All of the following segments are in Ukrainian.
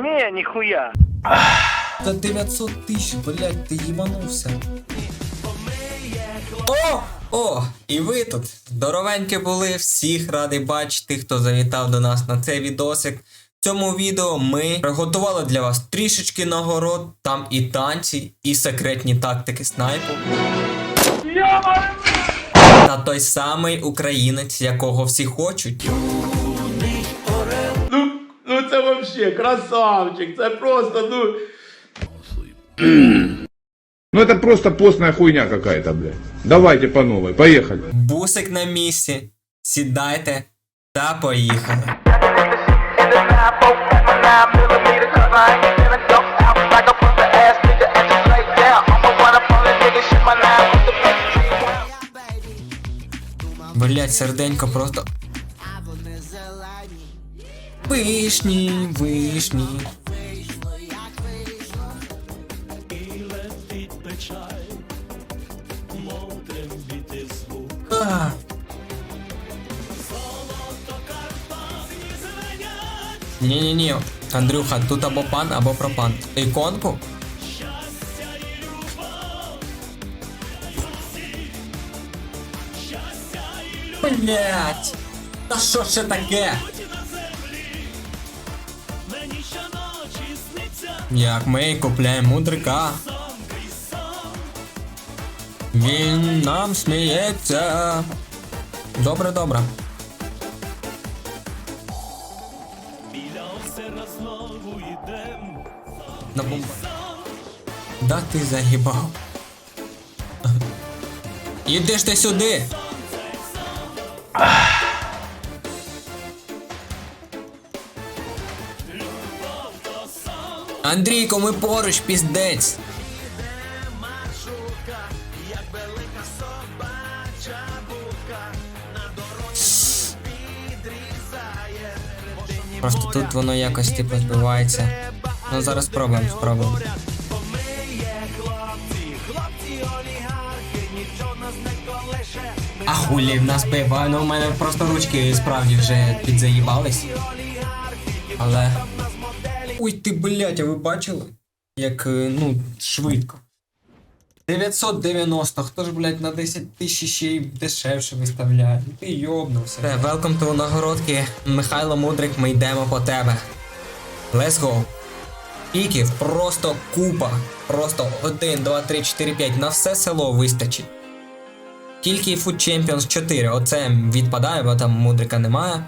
Не, нихуя. Та 900 тисяч, блядь, ти їбанувся. О! О! І ви тут. Здоровенькі були, всіх радий бачити, хто завітав до нас на цей відосик. В цьому відео ми приготували для вас трішечки нагород, там і танці, і секретні тактики снайпу. Та той самий українець, якого всі хочуть. Ну, ну це вообще красавчик, це просто, ну. Ну это просто постная хуйня какая-то, блядь. Давайте по новой, поехали. Бусик на місці. Сідайте та поїхали. in the 9 nine millimeter, cause I ain't finna go out like a pussy ass nigga and just lay down. I'ma run up on a nigga, shit my nine with the big Блять, серденько просто. Вишні, вишні. А. Ні-ні-ні, Андрюха, тут або пан, або пропан. Іконку? Блять! Та що ще таке? Як ми купляємо мудрика. Він нам сміється. Добре, добре. На бомба. Да ти загибав. Іди ж ти сюди. Андрійко, ми поруч, піздець. Просто тут воно якось типу збивається. Ну зараз спробуємо, спробуємо. А в нас бива, ну у мене просто ручки справді вже підзаїбались. Але. Ой ти, блядь, а ви бачили? Як, е, ну, швидко. 990, хто ж, блядь, на 10 тисяч ще й дешевше виставляє? Ну, Ти йобнувся. Все, welcome to нагородки. Михайло Мудрик, ми йдемо по тебе. Let's go. Піків просто купа. Просто 1, 2, 3, 4, 5. На все село вистачить. Тільки Food Champions 4. Оце відпадає, бо там мудрика немає.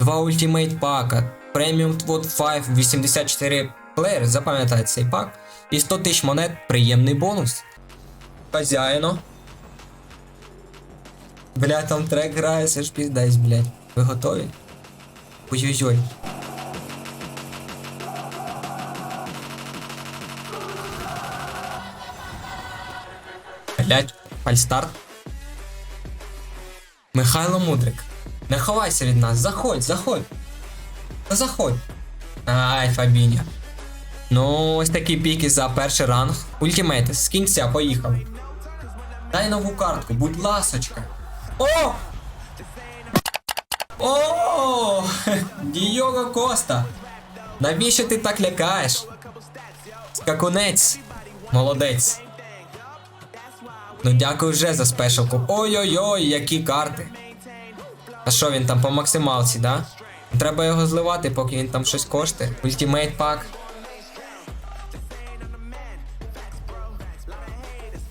Два ультимейт пака. Преміум Вот 5 84 плеєр. Запам'ятайте цей пак. І 100 тисяч монет приємний бонус. Хазяїно. Бля, там трек грає, це ж піздець, блядь. Ви готові? Ой-ой-ой. Блять, фальстарт. Михайло Мудрик. Не ховайся від нас, заходь, заходь. Заходь. Ай, Фабіня. Ну, ось такі піки за перший ранг. Ультимейти, з кінця, поїхали. Дай нову картку, будь ласочка. О! О! Дієго Коста! Навіщо ти так лякаєш? Скакунець. Молодець. Ну дякую вже за спешалку. Ой-ой-ой, які карти. А що він там по максималці, да? Треба його зливати, поки він там щось коштує. Ультимейт пак.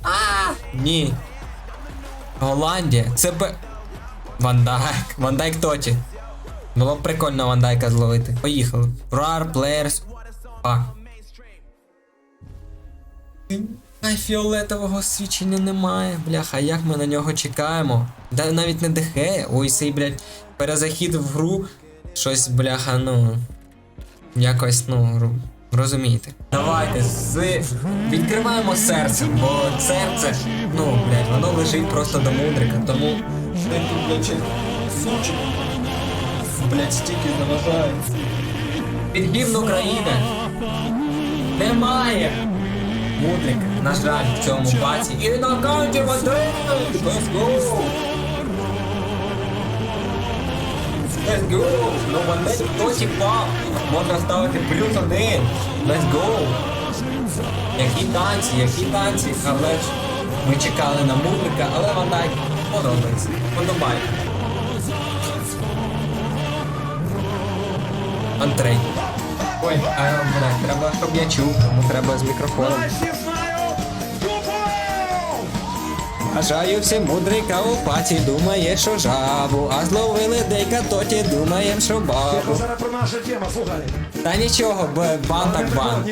А! Ні. Голландія. Це б. Вандайк. Вандайк Тоті. Було б прикольно Вандайка зловити. Поїхали. Rar, Players. Пак. Ай, фіолетового свідчення немає, бляха, як ми на нього чекаємо. Да навіть не дихе, ой цей, блядь, перезахід в гру. Щось, бляха, ну. Якось, ну, розумієте. Давайте, з... відкриваємо серце, бо серце, ну, блядь, воно лежить просто до мудрика, тому. Блядь, стільки заважає. Під гімн України. Немає. Мудрик, на жаль, в цьому паці. І на аккаунті води! Let's go! Let's go! Ну вони хтось іпав. Можна ставити плюс один. Let's go! Які танці, які танці, але ж ми чекали на музика, але вона й подобається. Подобається. Антрей. Ой, а треба, щоб я чув, тому треба з мікрофоном. Бажаю всім мудрика у паті, думає, що жабу, а зловили дейка тоті, думаєм, що бабу. Зараз про наша тема, слухай. Та нічого, б- бан так бан.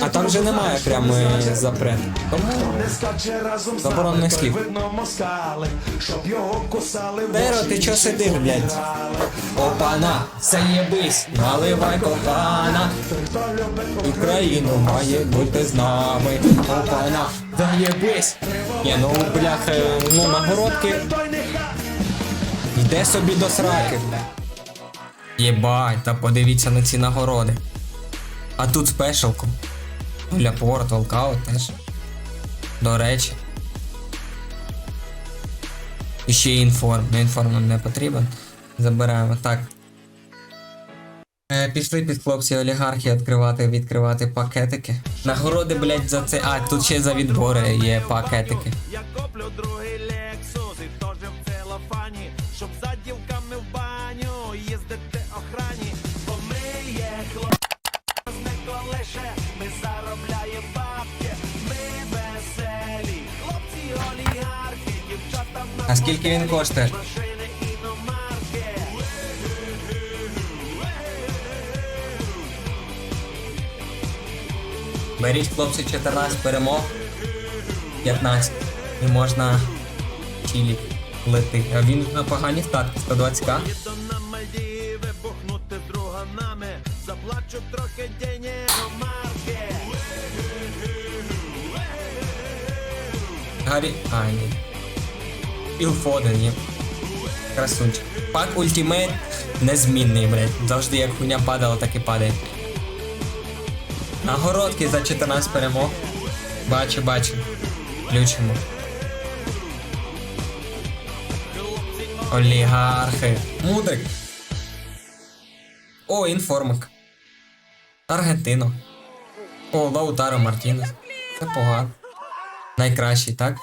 А там же немає прямої запрет. Тому Не скаче разом з нами, той слів. видно москали, щоб його кусали. Деро, ти чо чи сидиш, блядь? грали. опана, заєбись, наливай кохана. Той, хто любить Україну має бути з нами. Опана, заєбись. Ні, ну бляха, ну нагородки. Йде собі до сраки. Єбать, та подивіться на ці нагороди. А тут спешалку. Для порт, волкаут теж. До речі. І ще й інформ. Ну інформ нам не потрібен. Забираємо. Так. Е, пішли під хлопці олігархи відкривати, відкривати пакетики. Нагороди, блять, за це. А, тут ще за відбори є пакетики. Я коплю другий Lexus і теж в целофані, щоб за дівками в баню їздити охрані, бо ми є хлопці не колише, ми заробляємо бабки, ми веселі, хлопці олігархи, дівчата на А скільки він коштує? Беріть хлопці 14 перемог, 15. І можна чилі лети. А він на погані статки, 120к. Їду на Мальдіви бухнути з друганами, заплачу трохи марки. Гаррі. А, ні. Є. Красунчик. Пак ультимейт незмінний, блядь. Завжди як хуйня падала, так і падає. Нагородки за 14 перемог. Бачу, бачу. Включимо. Олігархи. Мудрик. О, інформик. Аргентино. О, Лаутаро Мартінес. Це погано. Найкращий, так?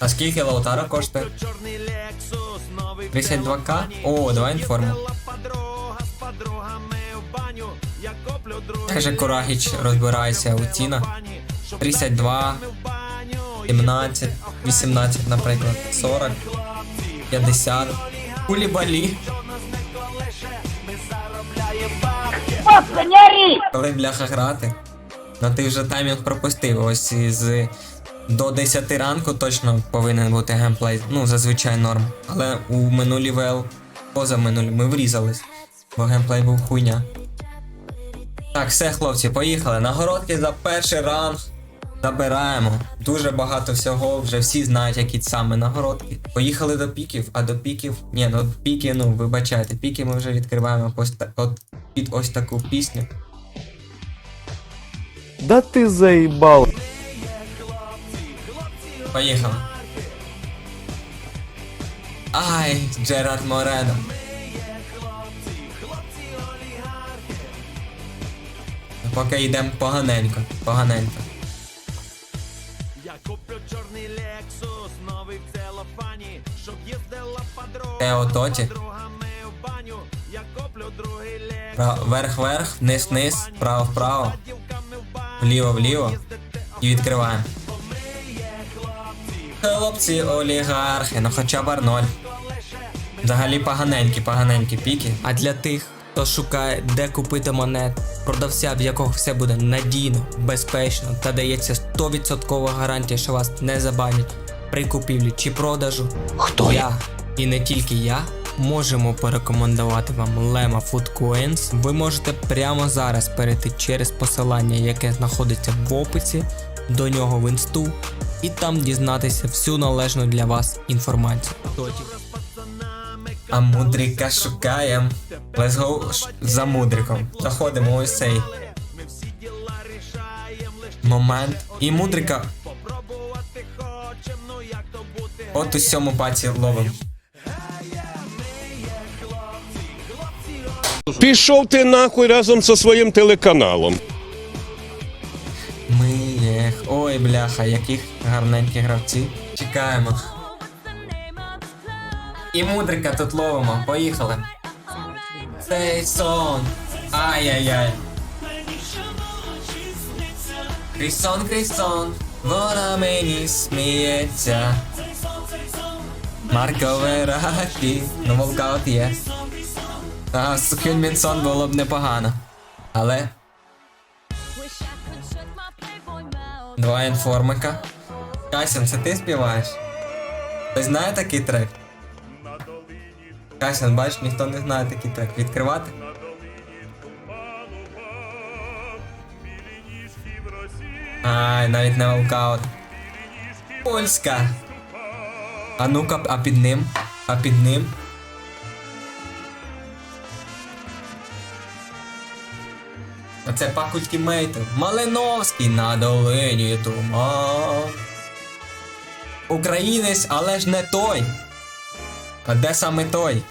А скільки Лаутаро коштує? Чорний Lexus, новий 32к? О, давай інформу. Каже Курагіч, розбирається у цінах. 32, 17, 18, наприклад, 40, 50. Кулібалі. Коли бляха грати. Ну ти вже таймінг пропустив. Ось із до 10 ранку точно повинен бути геймплей. Ну, зазвичай норм. Але у минулі ВЛ, поза минулі, ми врізались. Бо геймплей був хуйня. Так, все, хлопці, поїхали. Нагородки за перший ранг. Забираємо. Дуже багато всього, вже всі знають, які саме нагородки. Поїхали до піків, а до піків. Ні, ну піки, ну вибачайте, піки ми вже відкриваємо під ось таку пісню. Да ты заебал. Поїхали. Ай, Джерард Морено. Поки йдемо поганенько, поганенько. Я куплю чорний Lexus, новий в целофані, щоб їздила подруга Тео Тоті. з другами в баню. Я коплю другий Lexus, Пра- Вверх-вверх, вниз-вниз, вправо-вправо, дівками в баню. вліво-вліво. І відкриваємо. Хлопці олігархи, ну хоча б Арнольд. Взагалі поганенькі, поганенькі піки. А для тих, хто шукає, де купити монет, продавця, в якого все буде надійно, безпечно та дається 100% гарантія, що вас не забанять при купівлі чи продажу. Хто я? І не тільки я. Можемо порекомендувати вам Lema Food Coins. Ви можете прямо зараз перейти через посилання, яке знаходиться в описі, до нього в інсту, і там дізнатися всю належну для вас інформацію. А мудрика шукаєм. Let's go за мудриком. Заходимо ось цей момент. І мудрика От у сьому паці ловим. Пішов ти нахуй разом зі своїм телеканалом. Ми є. Ой, бляха, яких гарненьких гравці. Чекаємо. І мудрика тут ловимо. Поїхали. Цей сон. Ай-яй-яй. Крісон, крісон, вона мені сміється. Марко Вераті. Ну, волкаут є. А з Хюнмінсон було б непогано. Але Два інформика. Касян, це ти співаєш? Хтось знає такий трек? Касян, бачиш, ніхто не знає такий трек. Відкривати? Ай, навіть не волкаут. Польська. А ну-ка, а під ним? А під ним? Оце пак ультимейту. Малиновський на долині туман. Українець, але ж не той. А де саме той?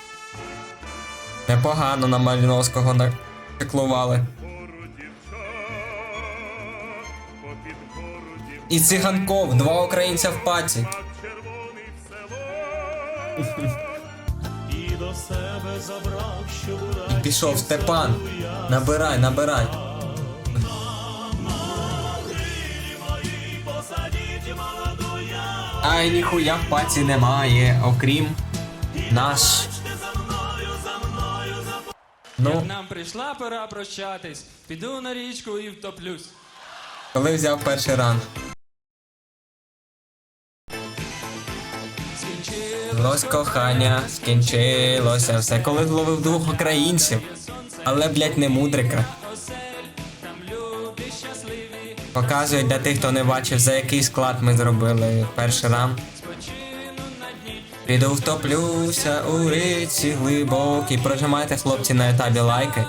Непогано на Малиновського начеклували. І циганков, два українця в паці. І пішов Степан. Набирай, набирай. Ай, ніхуя в паці немає, окрім наш. Ну, Нам прийшла пора прощатись. Піду на річку і втоплюсь. коли взяв перший ран. Лось кохання, скінчилося все, коли зловив двох українців. Але, блять, не мудрика. Показують для тих, хто не бачив, за який склад ми зробили перший ран. Піду втоплюся у річці глибокій. Прожимайте хлопці на етапі лайки.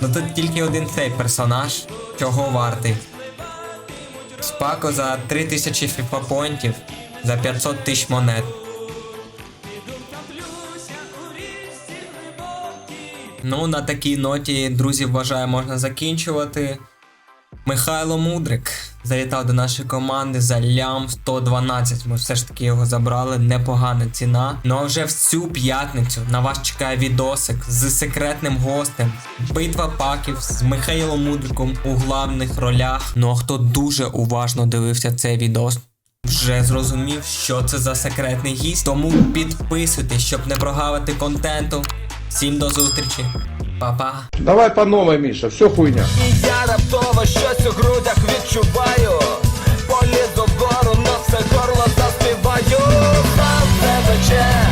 Ну тут тільки один цей персонаж, чого вартий. Спако за 3000 фіфапоінтів за 500 тисяч монет. Ну, на такій ноті, друзі, вважаю, можна закінчувати. Михайло Мудрик завітав до нашої команди за лям 112. Ми все ж таки його забрали. Непогана ціна. Ну а вже в цю п'ятницю на вас чекає відосик з секретним гостем. Битва паків з Михайлом Мудриком у главних ролях. Ну а хто дуже уважно дивився цей відос, вже зрозумів, що це за секретний гість. Тому підписуйтесь, щоб не прогавити контенту. Всім до зустрічі. Папа. Давай по новой, Миша, все хуйня. І я раптово щось у грудях відчуваю. Полізу гору, но все горло заспіваю. Сам це тече.